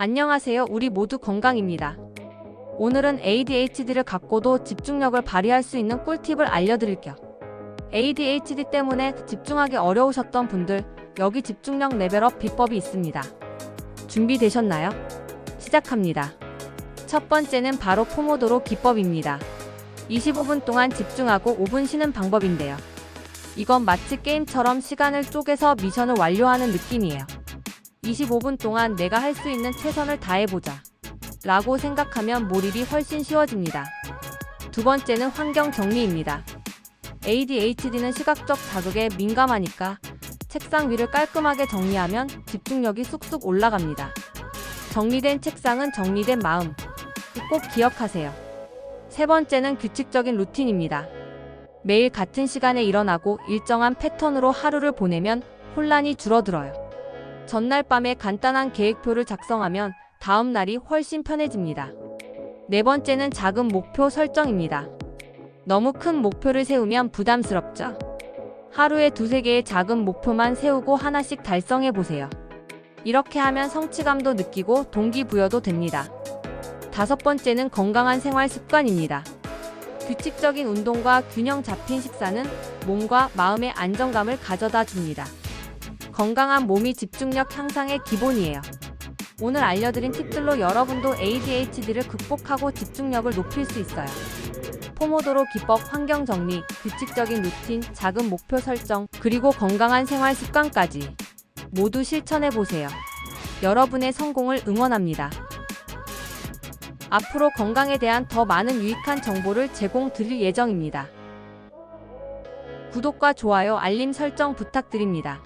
안녕하세요. 우리 모두 건강입니다. 오늘은 ADHD를 갖고도 집중력을 발휘할 수 있는 꿀팁을 알려드릴게요. ADHD 때문에 집중하기 어려우셨던 분들, 여기 집중력 레벨업 비법이 있습니다. 준비되셨나요? 시작합니다. 첫 번째는 바로 포모도로 기법입니다. 25분 동안 집중하고 5분 쉬는 방법인데요. 이건 마치 게임처럼 시간을 쪼개서 미션을 완료하는 느낌이에요. 25분 동안 내가 할 수 있는 최선을 다해보자. 라고 생각하면 몰입이 훨씬 쉬워집니다. 두 번째는 환경 정리입니다. ADHD는 시각적 자극에 민감하니까 책상 위를 깔끔하게 정리하면 집중력이 쑥쑥 올라갑니다. 정리된 책상은 정리된 마음. 꼭 기억하세요. 세 번째는 규칙적인 루틴입니다. 매일 같은 시간에 일어나고 일정한 패턴으로 하루를 보내면 혼란이 줄어들어요. 전날 밤에 간단한 계획표를 작성하면 다음 날이 훨씬 편해집니다. 네 번째는 작은 목표 설정입니다. 너무 큰 목표를 세우면 부담스럽죠? 하루에 두세 개의 작은 목표만 세우고 하나씩 달성해 보세요. 이렇게 하면 성취감도 느끼고 동기부여도 됩니다. 다섯 번째는 건강한 생활 습관입니다. 규칙적인 운동과 균형 잡힌 식사는 몸과 마음의 안정감을 가져다 줍니다. 건강한 몸이 집중력 향상의 기본이에요. 오늘 알려드린 팁들로 여러분도 ADHD를 극복하고 집중력을 높일 수 있어요. 포모도로 기법, 환경 정리, 규칙적인 루틴, 작은 목표 설정, 그리고 건강한 생활 습관까지 모두 실천해 보세요. 여러분의 성공을 응원합니다. 앞으로 건강에 대한 더 많은 유익한 정보를 제공 드릴 예정입니다. 구독과 좋아요, 알림 설정 부탁드립니다.